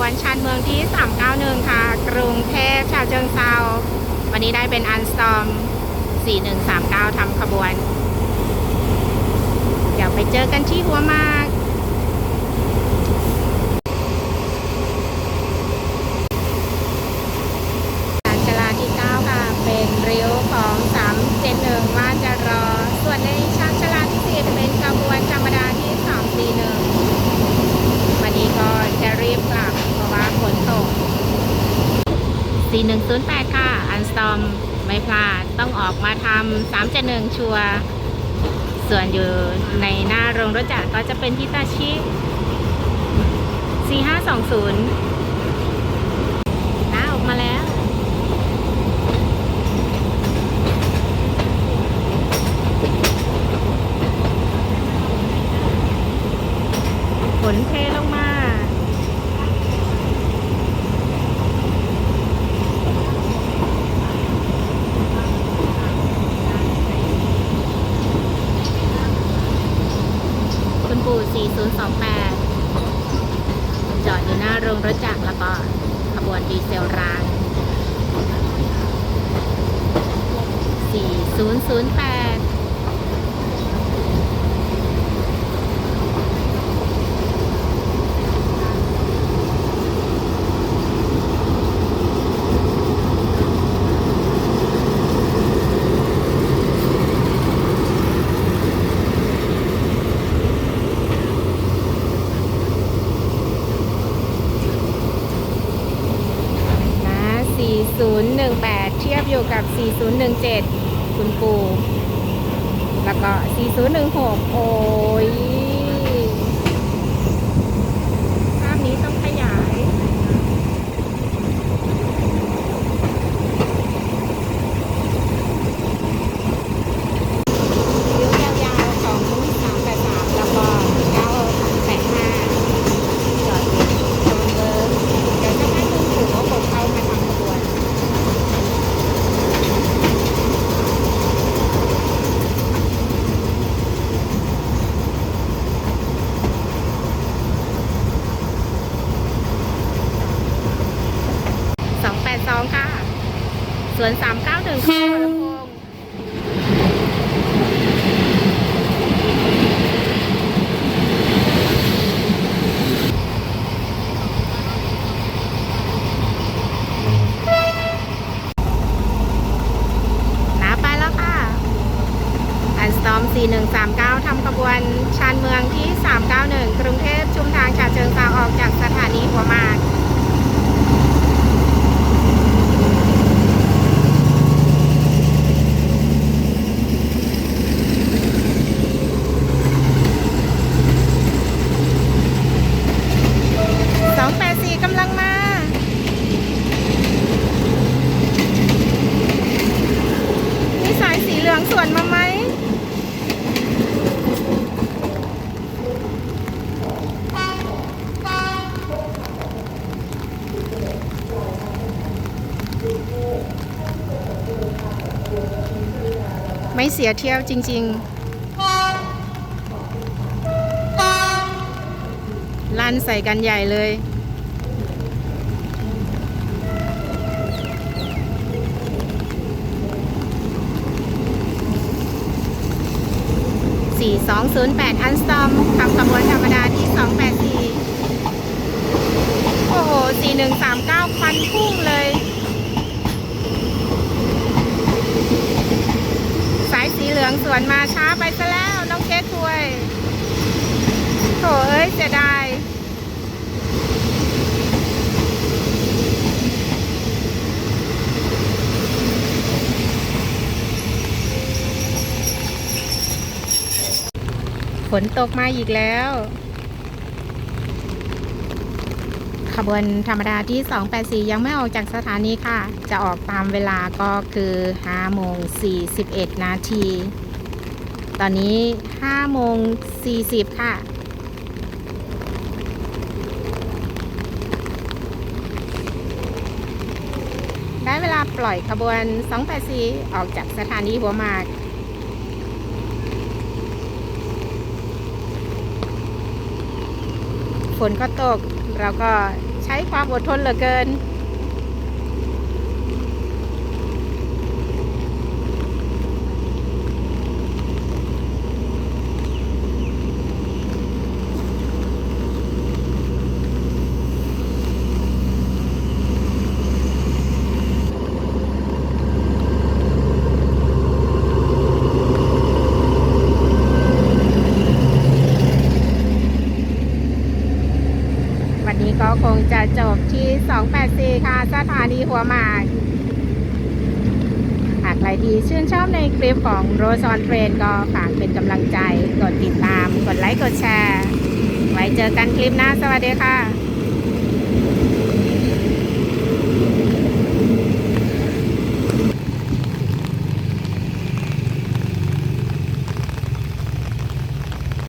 วนชานเมืองที่ 391 ค่ะ กรุงเทพชาวเชิงเซาวันนี้ได้เป็นอันซอม 4139 ทำขบวน เดี๋ยวไปเจอกันที่หัวมาก การจราที่ 9 ค่ะ เป็นริ้วของ 371ว่าจะรอ ส่วนในชานชลาที่ 10 เป็นขบวนธรรมดาที่ 241 วันนี้ก็จะรีบกลับ เพราะว่าฝนตก 4108 ค่ะ อันสตอมไม่พลาด ต้องออกมาทำ371 ชัวส่วนอยู่ในหน้าโรงรถจักรก็จะเป็นฮิตาชิ 4520น้าออกมาแล้วฝนเทลงมา คุณปู่ 4028 จ อยู่หน้าโรงรถจักรแล้วก็ขบวนดีเซลราง 4008 นะ 4018 เทียบอยู่กับ 4017 คุณปู่ แล้วก็ 4016 โอ้ย ภาพนี้ต้องขยาย ริ้วยาวๆของ383 แล้วก็985 จอดอยู่ตรงเบอร์เดี๋ยวสักพักหนึงปู่ก็คงเข้ามาทำขบวน สองแปดสองค่ะ สวนสามเก้าหนึ่งค่ะหัวลำโพงนาไปแล้วค่ะอันสตอม4139ทำขบวนชานเมืองที่391กรุงเทพชุมทางฉะเชิงเทราออกจากสถานีหัวหมาก 284กำลังมา มีสาย สวนมาไหมไม่เสียเที่ยวจริง ๆ ลั่นใส่กันใหญ่เลย 4208 อันซอมทำขบวนธรรมดาที่ 284 โอ้โห 4139 ควันพุ่งเลย สายสีเหลืองสวนมาช้าไปซะแล้ว น้องเก๊กควยโถเอ้ยเสียดาย ฝ นตกมาอีกแล้ว ขบวนธรรมดาที่ 284 ยังไม่ออกจากสถานีค่ะ จะออกตามเวลาก็คือ5โมง41 นาที ตอนนี้5โมง40 ค่ะได้เวลาปล่อยขบวน 284 ออกจากสถานีหัวหมาก ฝนก็ตก เราก็ใช้ความอดทนเหลือเกินนี้ก็คงจะจบที่ 284 ค่ะ สถานีหัวหมากหากใครที่ชื่นชอบในคลิปของโรซอนเทรนก็ฝากเป็นกำลังใจ กดติดตาม กดไลค์ กดแชร์ ไว้เจอกันคลิปหน้า สวัสดีค่ะ